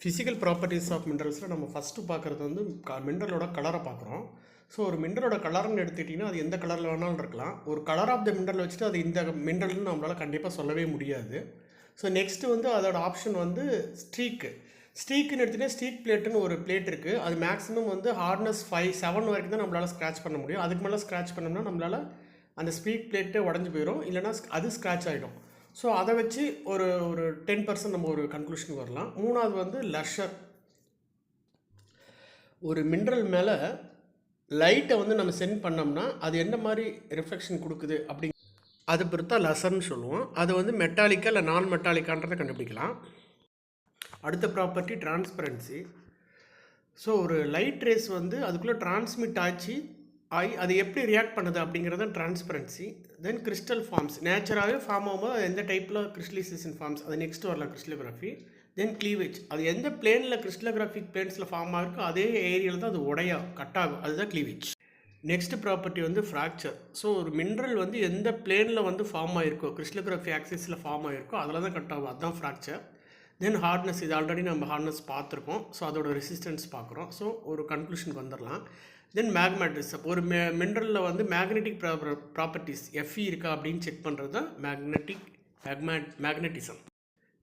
Physical properties of மினரல்ஸில் நம்ம first பார்க்குறது வந்து மினரலோட கலரை பார்க்குறோம். ஸோ ஒரு மினரலோட கலர்னு எடுத்துக்கிட்டிங்கன்னா அது எந்த கலரில் வேணாலும் இருக்கலாம். ஒரு கலர் ஆஃப் த மினரல் வச்சுட்டு அது இந்த மினரல்னு நம்மளால் கண்டிப்பாக சொல்லவே முடியாது. ஸோ நெக்ஸ்ட்டு வந்து அதோட ஆப்ஷன் வந்து ஸ்ட்ரீக்கு ஸ்ட்ரீக்குன்னு எடுத்துகிட்டா ஸ்ட்ரீக் பிளேட்டுன்னு ஒரு பிளேட் இருக்குது அது மேக்ஸிமம் வந்து ஹார்ட்னஸ் ஃபைவ் செவன் வரைக்கும் தான் நம்மளால் ஸ்க்ராட்ச் பண்ண முடியும். அதுக்கு மேலே ஸ்க்ராட்ச் பண்ணோம்னா நம்மளால் அந்த ஸ்பீக் பிளேட்டே உடஞ்சி போயிடும் இல்லைனா அது ஸ்க்ராட்ச் ஆகிடும் ஸோ அதை வச்சு ஒரு ஒரு டென் பர்சன்ட் நம்ம ஒரு கன்க்ளூஷன் வரலாம். மூணாவது வந்து லஷர் ஒரு மினரல் மேலே லைட்டை வந்து நம்ம சென்ட் பண்ணோம்னா அது என்ன மாதிரி ரிஃப்ளெக்ஷன் கொடுக்குது அப்படி அது பொறுத்தா லசர்னு சொல்லுவோம். அது வந்து மெட்டாலிக்கா இல்லை நான் மெட்டாலிக்கான்றதை கண்டுபிடிக்கலாம். அடுத்த ப்ராப்பர்ட்டி டிரான்ஸ்பரன்சி ஸோ ஒரு லைட் ரேஸ் வந்து அதுக்குள்ளே டிரான்ஸ்மிட் ஆச்சு. ஆகி அது எப்படி ரியாக்ட் பண்ணுது அப்படிங்கிறது தான் டிரான்ஸ்பரன்சி தென் கிறிஸ்டல் ஃபார்ம்ஸ் நேச்சராகவே ஃபார்ம் ஆகும்போது எந்த டைப்பில் கிறிஸ்டலைசேஷன் ஃபார்ம்ஸ் அது நெக்ஸ்ட் வரலாம் கிறிஸ்டலோகிராஃபி தென் கிளீவேஜ் அது எந்த பிளேனில் கிறிஸ்டலோகிராஃபிக் பிளேன்ஸில் ஃபார்ம் ஆகிருக்கோ அதே ஏரியாவில் தான் அது உடையா கட் ஆகும். அதுதான் கிளீவேஜ் நெக்ஸ்ட் ப்ராப்பர்ட்டி வந்து ஃப்ராக்சர் ஸோ ஒரு மினரல் வந்து எந்த பிளேனில் வந்து ஃபார்ம் ஆகிருக்கோ கிறிஸ்டலோகிராஃபி ஆக்சிஸில் ஃபார்ம் ஆகிருக்கோ அதில் தான் கட் ஆகும். அதுதான் ஃப்ராக்சர் தென் ஹார்ட்னஸ் இது ஆல்ரெடி நம்ம ஹார்ட்னஸ் பார்த்துருக்கோம். ஸோ அதோட ரெசிஸ்டன்ஸ் பார்க்குறோம். ஸோ ஒரு கன்க்ளூஷனுக்கு வந்துடலாம் தென் மேக்னட்டிசம் ஒரு மெ மினரலில் வந்து மேக்னெட்டிக் ப்ராப்பர்ட்டிஸ் எஃப்இ இருக்கா அப்படின்னு செக் பண்ணுறது தான் மேக்னெட்டிக் மேக்மேட் மேக்னட்டிசம்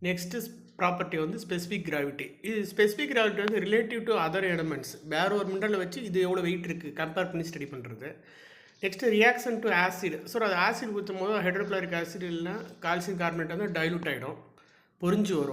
நெக்ஸ்ட்டு ப்ராப்பர்ட்டி வந்து ஸ்பெசிஃபிக் கிராவிட்டி இது ஸ்பெசிஃபிக் கிராவிட்டி வந்து ரிலேட்டிவ் டு அதர் எலமெண்ட்ஸ் வேறு ஒரு மினரலை வச்சு இது எவ்வளோ வெயிட் இருக்குது கம்பேர் பண்ணி ஸ்டடி பண்ணுறது next reaction to acid so அது ஆசிட் ஊற்றும் போது ஹைட்ரோக்ளோரிக் ஆசிட் இல்லைன்னா கால்சியம் கார்பனேட் வந்து டைலூட் ஆகிடும் பொறிஞ்சு வரும்.